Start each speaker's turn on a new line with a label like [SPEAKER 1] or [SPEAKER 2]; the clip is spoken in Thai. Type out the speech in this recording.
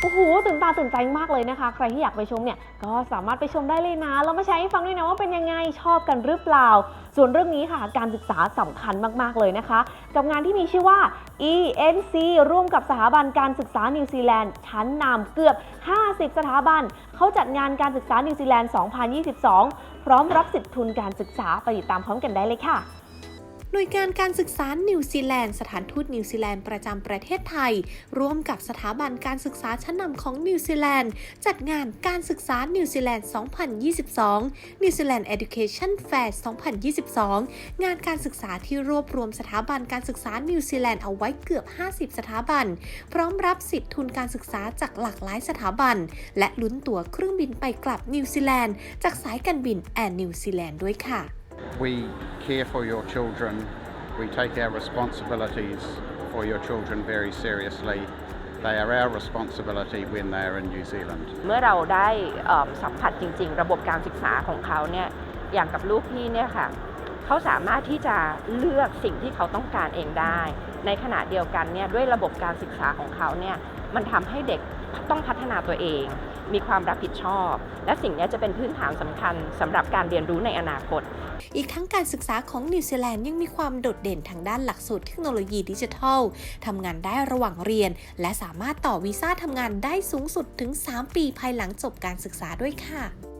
[SPEAKER 1] โอ้โหตื่นตาตื่นใจมากเลยนะคะ ใครที่อยากไปชมเนี่ยก็สามารถไปชมได้เลยนะเรามาแชร์ให้ฟังด้วยนะว่าเป็นยังไงชอบกันหรือเปล่า ส่วนเรื่องนี้ค่ะ การศึกษาสำคัญมาก ๆ เลยนะคะ กับงานที่มีชื่อว่า ENC ร่วมกับสถาบันการศึกษานิวซีแลนด์ ชั้นนำเกือบ 50 สถาบัน เขาจัดงานการศึกษานิวซีแลนด์ 2022 พร้อมรับสิทธิทุนการศึกษาไปติดตามพร้อมกันได้เลยค่ะ
[SPEAKER 2] น่วยงานการศึกษานิวซีแลนด์ สถานทูตนิวซีแลนด์ประจำประเทศไทย ร่วมกับสถาบันการศึกษาชั้นนำของนิวซีแลนด์ จัดงานการศึกษานิวซีแลนด์ 2022 New Zealand Education Fair 2022 งานการศึกษาที่รวบรวมสถาบันการศึกษานิวซีแลนด์เอาไว้เกือบ 50 สถาบัน พร้อมรับสิทธิทุนการศึกษาจากหลากหลายสถาบัน และลุ้นตั๋วเครื่องบินไปกลับนิวซีแลนด์ จากสายการบินแอร์นิวซีแลนด์ด้วยค่ะ
[SPEAKER 3] We care for your children. We take our responsibilities for your children very seriously. They are our responsibility when they are in New Zealand.
[SPEAKER 4] เมื่อเราได้สัมผัสจริง ๆ ระบบการศึกษาของเขาเนี่ยอย่างกับลูกพี่เนี่ยค่ะเขาสามารถที่จะเลือกสิ่งที่เขาต้องการเองได้ ในขณะเดียวกันเนี่ยด้วยระบบการศึกษาของเขาเนี่ยมันทำให้เด็กต้องพัฒนาตัวเอง มีความรับผิดชอบ และสิ่งนี้จะเป็นพื้นฐานสำคัญสำหรับการเรียนรู้ในอนาคต
[SPEAKER 2] อีกทั้งการศึกษาของนิวซีแลนด์ยังมีความโดดเด่นทางด้านหลักสูตรเทคโนโลยีดิจิทัลทำงานได้ระหว่างเรียน และสามารถต่อวีซ่าทำงานได้สูงสุดถึง 3 ปีภายหลังจบการศึกษาด้วยค่ะ